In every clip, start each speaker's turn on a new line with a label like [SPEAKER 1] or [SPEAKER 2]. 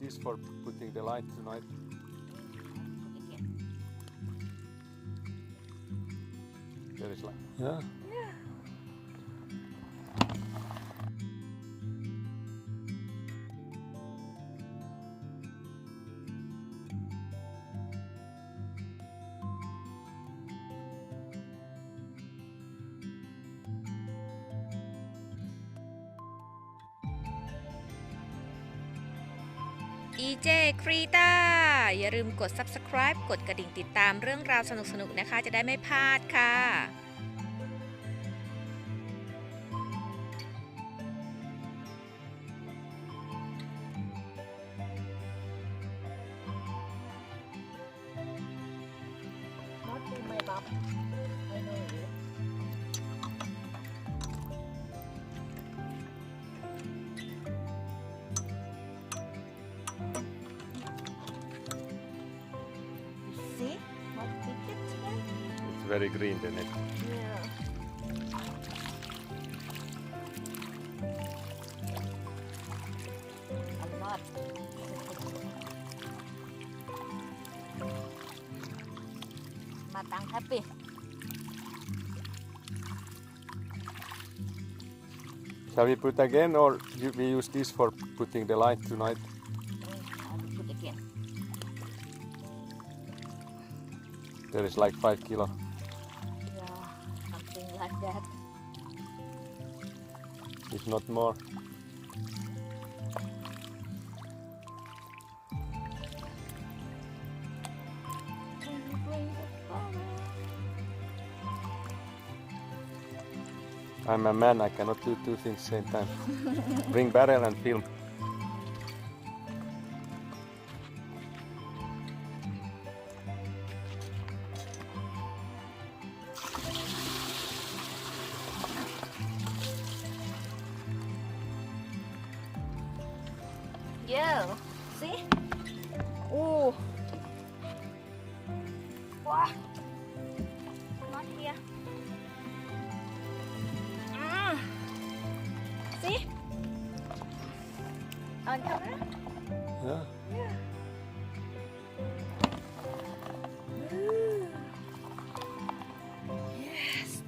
[SPEAKER 1] This for putting the light tonight. There is light. Yeah.
[SPEAKER 2] EJ ครีตาอย่าลืมกด subscribe กดกระดิ่งติดตามเรื่องราวสนุกๆนะคะ จะได้ไม่พลาดค่ะ
[SPEAKER 1] green the net.
[SPEAKER 3] Yeah. Matang happy.
[SPEAKER 1] Shall we put again or we use this for putting the light tonight? There is like five kilo. Not more.
[SPEAKER 3] Can you bring the flower?
[SPEAKER 1] I'm a man, I cannot do two things at the same time. Bring barrel and film.
[SPEAKER 3] On camera?
[SPEAKER 1] Yeah.
[SPEAKER 3] Yeah. Yes.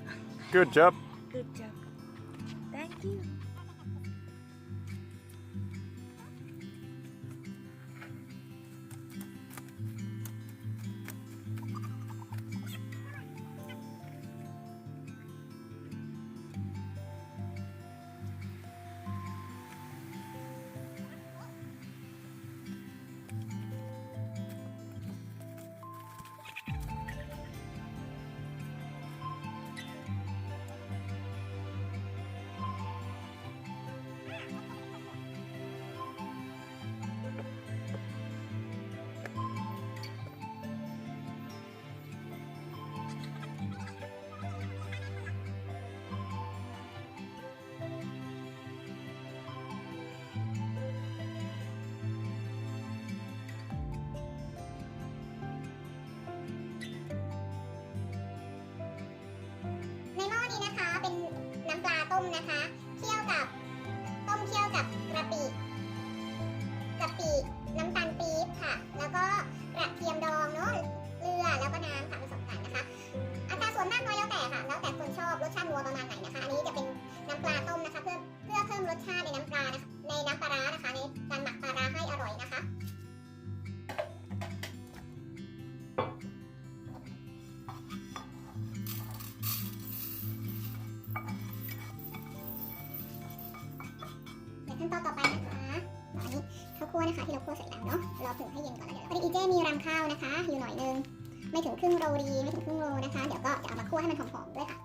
[SPEAKER 1] Good job.
[SPEAKER 4] วนะคะที่เราคั่วเสร็จแล้วเนาะรอผึ่งให้เย็นก่อนแล้วเดี๋ยวพอดีอีเจมีรำข้าวนะคะ อยู่หน่อยนึงไม่ถึงครึ่งโลดีไม่ถึงครึ่งโลนะคะ เดี๋ยวก็จะเอามาคั่วให้มันหอมๆด้วยค่ะ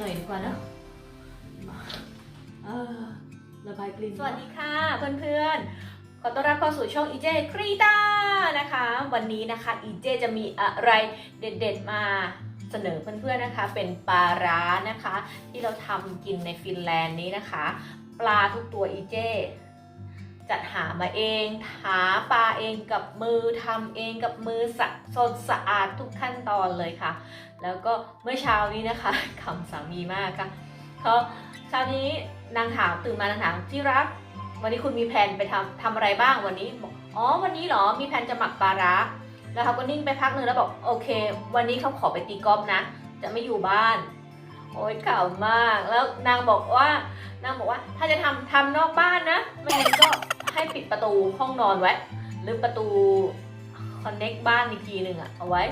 [SPEAKER 2] หน่อยดีกว่าเนอะเออระบายกลิ่นสวัสดีค่ะเพื่อนๆ ขอต้อนรับเข้าสู่ช่องอีเจครีตานะคะ วันนี้นะคะอีเจจะมีอะไรเด็ดๆมาเสนอเพื่อนๆนะคะเป็นปลาร้านะคะ ที่เราทำกินในฟินแลนด์นี้นะคะ ปลาทุกตัวอีเจ จัดหามาเอง หาปลาเองกับมือทำเองกับมือสะสดสะอาดทุกขั้นตอนเลยค่ะ แล้วก็เมื่อเช้านี้นะคะขำสามีมากค่ะเขาเช้านี้นางถามตื่นมานางถามที่รัก วันนี้คุณมีแผนไปทำทำอะไรบ้างวันนี้บอกอ๋อวันนี้เหรอมีแผนจะหมักปลาร้าแล้วเขาก็นิ่งไปพักหนึ่งแล้วบอกโอเค วันนี้เขาขอไปตีกอล์ฟนะ จะไม่อยู่บ้าน โอ้ยข่ามาก แล้วนางบอกว่านางบอกว่า ถ้าจะทำทำนอกบ้านนะไม่งั้นก็ให้ปิดประตูห้องนอนไว้ หรือประตูคอนเน็กบ้านอีกทีหนึ่งอะเอาไว้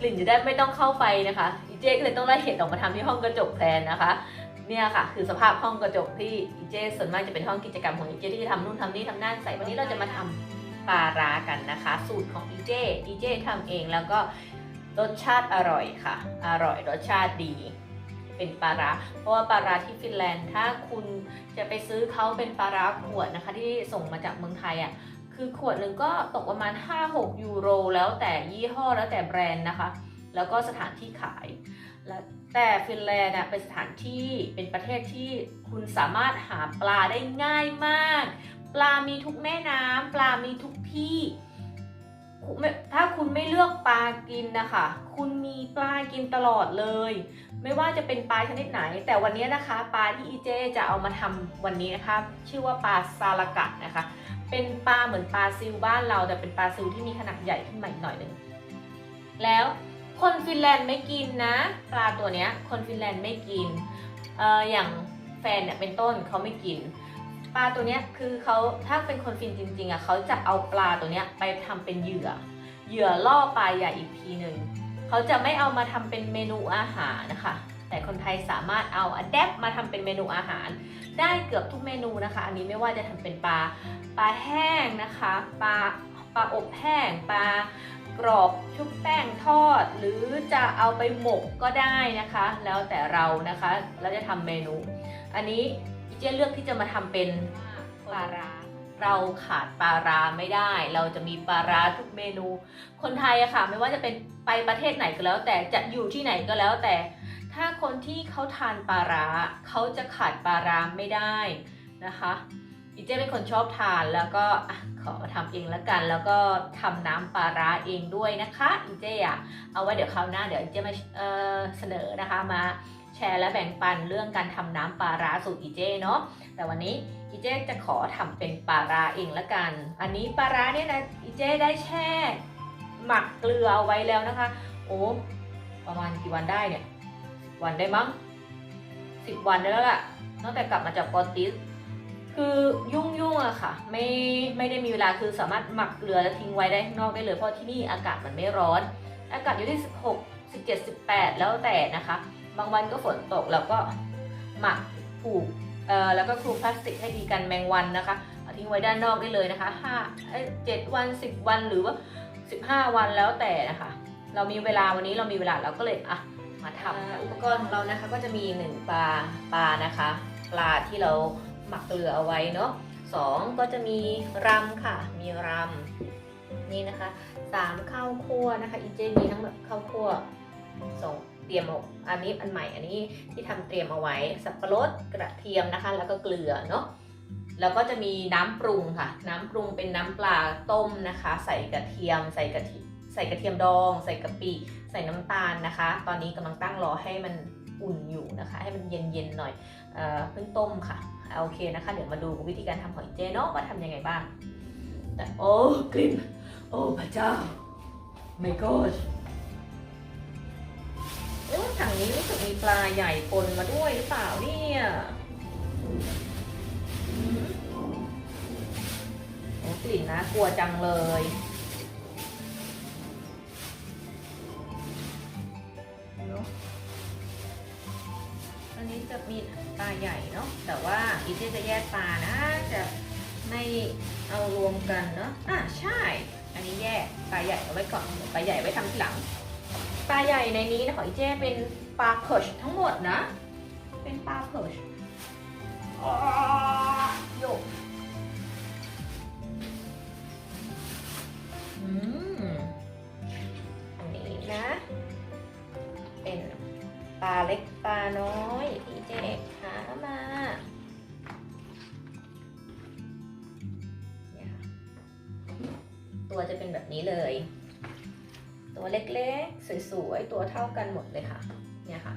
[SPEAKER 2] กลิ่นจะได้ไม่ต้องเข้าไปนะคะอีเจก็เลยต้องไล่เห็ดออกมาทำที่ห้องกระจกแทนนะคะ เนี่ยค่ะ คือสภาพห้องกระจกที่อีเจส่วนมากจะเป็นห้องกิจกรรมของอีเจที่จะทำนู่นทำนี่ทำนั่นใส่วันนี้เราจะมาทำปลาร้ากันนะคะ สูตรของอีเจอีเจทำเองแล้วก็รสชาติอร่อยค่ะ อร่อยรสชาติดี เป็นปลาร้าเพราะว่าปลาร้าที่ฟินแลนด์ ถ้าคุณจะไปซื้อเขาเป็นปลาร้าขวดนะคะ ที่ส่งมาจากเมืองไทยอะคือขวดหนึ่งก็ตกประมาณ 5-6 ยูโร แล้วแต่ยี่ห้อแล้วแต่แบรนด์นะคะ แล้วก็สถานที่ขายและแต่ฟินแลนด์เป็นสถานที่เป็นประเทศที่คุณสามารถหาปลาได้ง่ายมาก ปลามีทุกแม่น้ำปลามีทุกที่ ถ้าคุณไม่เลือกปลากินนะคะ คุณมีปลากินตลอดเลย ไม่ว่าจะเป็นปลาชนิดไหน แต่วันนี้นะคะปลาที่อีเจจะเอามาทำวันนี้นะคะชื่อว่าปลาซาลากัดนะคะ เป็นปลาเหมือนปลาซิลบ้านเราแต่เป็นปลาซิลที่มีขนาดใหญ่ขึ้นมาอีกหน่อยหนึ่งแล้วคนฟินแลนด์ไม่กินนะ ปลาตัวเนี้ยคนฟินแลนด์ไม่กินอออย่างแฟนเนี่ยเป็นต้นเขาไม่กิน ปลาตัวเนี้ยคือเขาถ้าเป็นคนฟินจริง ๆอะเขาจะเอาปลาตัวเนี้ยไปทำเป็นเหยื่อ เหยื่อล่อปลาใหญ่อีกทีหนึ่งเขาจะไม่เอามาทำเป็นเมนูอาหารนะคะ แต่คนไทยสามารถเอาอะแดปมาทำเป็นเมนูอาหาร ได้เกือบทุกเมนูนะคะ อันนี้ไม่ว่าจะทำเป็นปลาปลาแห้งนะคะปลาปลาอบแห้งปลากรอบชุบแป้งทอด หรือจะเอาไปหมกก็ได้นะคะ แล้วแต่เรานะคะเราจะทำเมนู อันนี้ เจเลือกที่จะมาทำเป็นปลาร้าเราขาดปลาร้าไม่ได้ เราจะมีปลาร้าทุกเมนู คนไทยอะค่ะ ไม่ว่าจะเป็นไปประเทศไหนก็แล้ว แต่จะอยู่ที่ไหนก็แล้วแต่ ถ้าคนที่เขาทานปลาร้าเขาจะขาดปลาร้าไม่ได้นะคะอีเจเป็นคนชอบทานแล้วก็อะขอทำเองแล้วกัน แล้วก็ทำน้ำปลาร้าเองด้วยนะคะอีเจอะเอาไว้เดี๋ยวคราวหน้าเดี๋ยวอีเจมาเอ่อเสนอนะคะมา แชร์และแบ่งปันเรื่องการทำน้ำปลาร้าสูตรอีเจ้เนาะแต่วันนี้อีเจ้จะขอทำเป็นปลาร้าเองละกัน อันนี้ปลาร้าเนี่ยนะอีเจ้ได้แช่ หมักเกลือเอาไว้แล้วนะคะ โอ้ประมาณกี่วันได้เนี่ย วันได้มั้งสิบวันได้แล้วล่ะตั้งแต่กลับมาจากปอติสคือยุ่งยุ่งๆอะค่ะ ไม่ไม่ได้มีเวลาคือสามารถหมักเกลือแล้วทิ้งไว้ได้ข้างนอกได้เลยเพราะที่นี่อากาศมันไม่ร้อน อากาศอยู่ที่ 16 17 18 แล้วแต่นะคะ บางวันก็ฝนตกแล้วก็หมักผูกเอ่อแล้วก็คลุมพลาสติกให้ดีกันแมงวันนะคะเอาทิ้งไว้ด้านนอกได้เลยนะคะห้าเอ้ยเจ็ดวันสิบวันหรือว่าสิบห้าวันแล้วแต่นะคะ เรามีเวลาวันนี้เรามีเวลาเราก็เลยอะมาทำอุปกรณ์ของเรานะคะก็จะมีหนึ่งปลาปลานะคะ ปลาที่เราหมักเกลือเอาไว้เนาะสองก็จะมีรำค่ะ มีรำนี่นะคะสามข้าวคั่วนะคะอีเจมีทั้งหมดข้าวคั่วสอง เตรียมเอาอันนี้อันใหม่อันนี้ที่ทำเตรียมเอาไว้ สับปะรดกระเทียมนะคะ แล้วก็เกลือเนาะแล้วก็จะมีน้ำปรุงค่ะ น้ำปรุงเป็นน้ำปลาต้มนะคะ ใส่กระเทียม ใส่กระเทียมใส่กระเทียมดอง ใส่กะปิใส่น้ำตาลนะคะ ตอนนี้กำลังตั้งรอให้มันอุ่นอยู่นะคะ ให้มันเย็นๆหน่อยเอ่อเพิ่งต้มค่ะโอเคนะคะ เดี๋ยวมาดูวิธีการทำหอยเจเนาะว่าทำยังไงบ้างแต่โอ้กลิ่นโอ้พระเจ้า my god โอ้ถังนี้รู้สึกมีปลาใหญ่ปนมาด้วยหรือเปล่าเนี่ยโอ้กลิ่นนะกลัวจังเลยอันนี้จะมีปลาใหญ่เนาะแต่ว่าอีเจจะแยกปลานะจะไม่เอารวมกันเนาะอะใช่ อันนี้แยกปลาใหญ่เอาไว้ก่อนปลาใหญ่ไว้ทำทีหลัง ปลาใหญ่ในนี้นะของอีเจเป็นปลาเพิร์ชทั้งหมดนะ เป็นปลาเพิร์ชโยกอันนี้นะ เป็นปลาเล็กปลาน้อยที่เจ๊หามานี่ค่ะตัวจะเป็นแบบนี้เลย ตัวเล็กๆ สวยๆ ตัวเท่ากันหมดเลยค่ะ เนี่ยค่ะ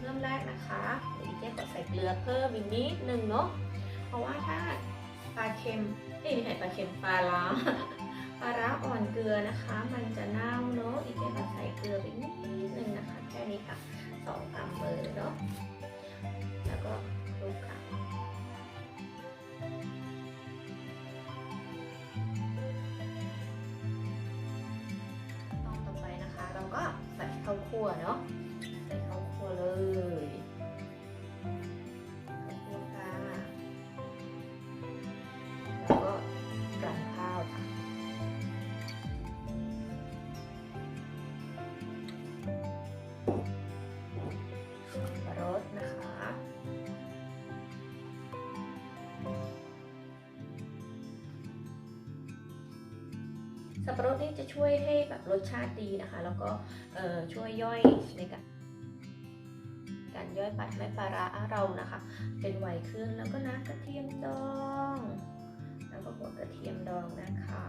[SPEAKER 2] เริ่มแรกนะคะเดี๋ยวอีเจ๊ขอใส่เกลือเพิ่มอีกนิดนึงเนาะ เพราะว่าถ้าปลาเค็มเอ้ยไม่ใช่ปลาเค็มปลาล้า ปลาร้าอ่อนเกลือนะคะ มันจะเน่าเนาะอีเจ๊ก็ใส่เกลือไปนิดนึงนะคะ แค่นี้ค่ะสองกำมือเนาะแล้วก็คลุกค่ะตอนต่อไปนะคะ เราก็ใส่ข้าวคั่วเนาะ สับปะรดนี่จะช่วยให้แบบรสชาติดีนะคะ แล้วก็ช่วยย่อยในการการย่อยปัดแม่ปลาร้าเรานะคะ เป็นไวขึ้นแล้วก็น้ำกระเทียมดองแล้วก็หัวกระเทียมดองนะคะ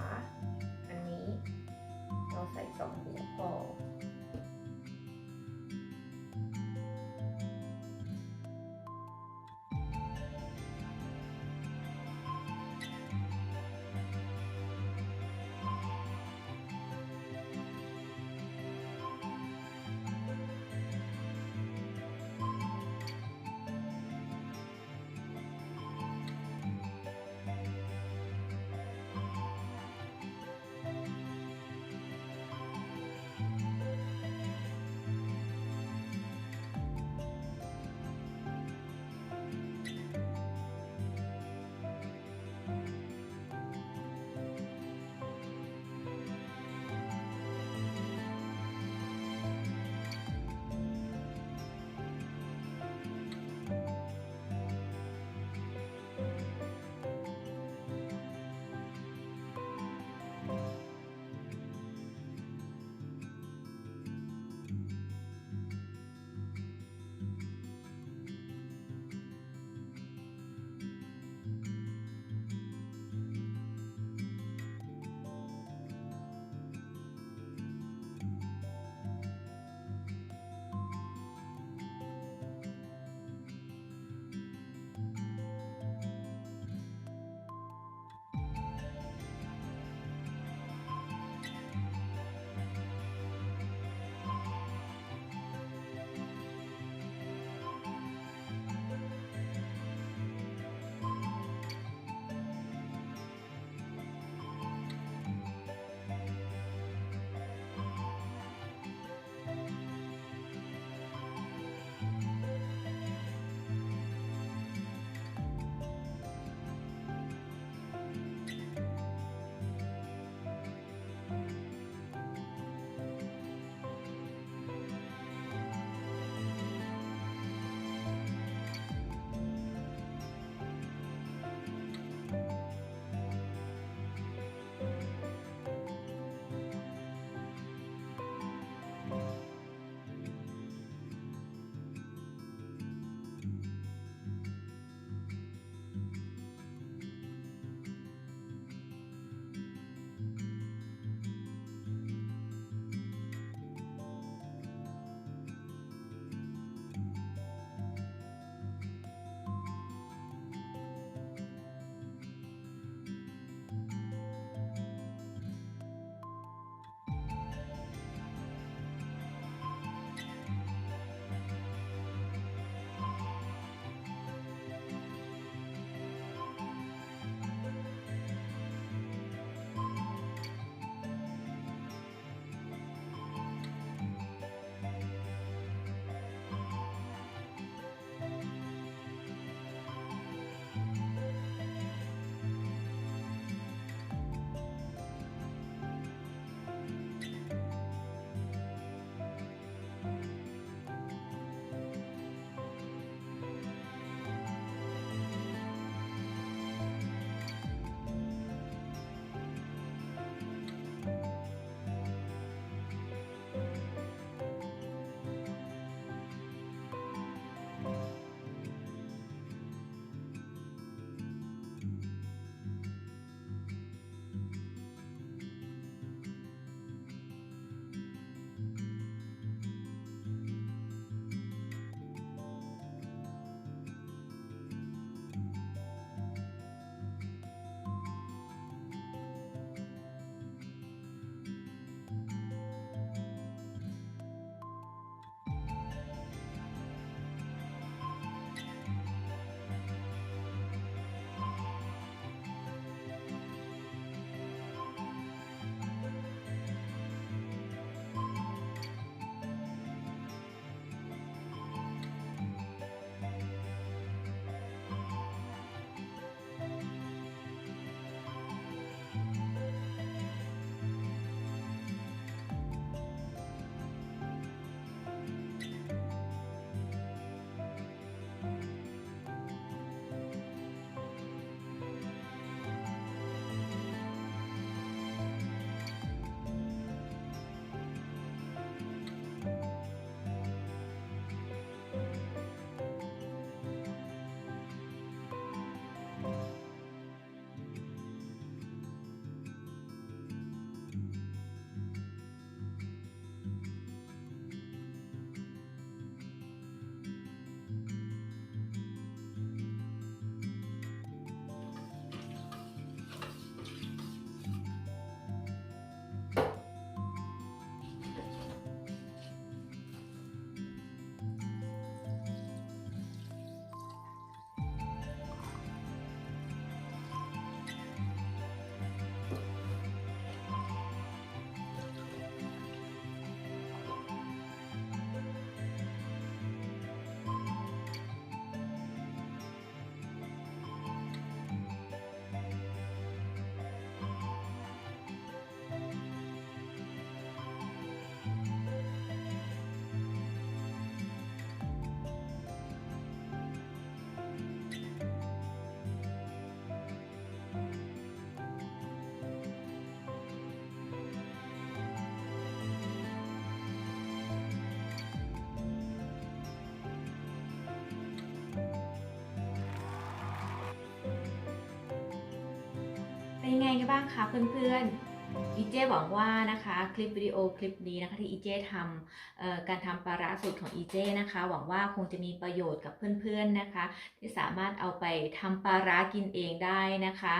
[SPEAKER 2] เป็นยังไงกันบ้างคะเพื่อนๆอีเจหวังว่านะคะคลิปวิดีโอคลิปนี้นะคะที่อีเจทำการทำปลาร้าสูตรของอีเจนะคะ หวังว่าคงจะมีประโยชน์กับเพื่อนๆนะคะ ที่สามารถเอาไปทำปลาร้ากินเองได้นะคะ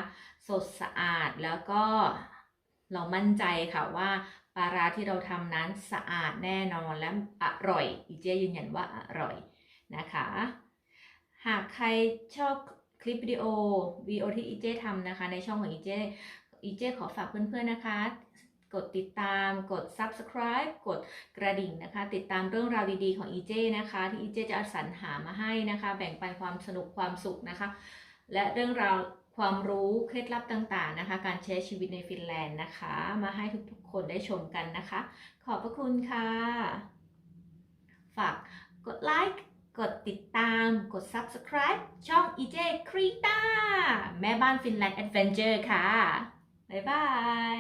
[SPEAKER 2] สดสะอาดแล้วก็เรามั่นใจค่ะว่าปลาร้าที่เราทำนั้นสะอาดแน่นอนและอร่อย อีเจยืนยันว่าอร่อยนะคะ หากใครชอบ คลิปวิดีโอวีโอที่อีเจทำนะคะ ในช่องของอีเจอีเจขอฝากเพื่อนๆนะคะกดติดตาม กด subscribe กดกระดิ่งนะคะ ติดตามเรื่องราวดีๆของอีเจนะคะ ที่อีเจจะสรรหามาให้นะคะ แบ่งปันความสนุกความสุขนะคะ และเรื่องราวความรู้เคล็ดลับต่างๆนะคะ การใช้ชีวิตในฟินแลนด์นะคะ มาให้ทุกๆคนได้ชมกันนะคะ ขอบพระคุณค่ะ ฝากกดไลค์ กดติดตาม กด subscribe ช่อง EJ k r i t a แม่บ้านฟินแลนด์ Adventure ค่ะ บ๊ายบาย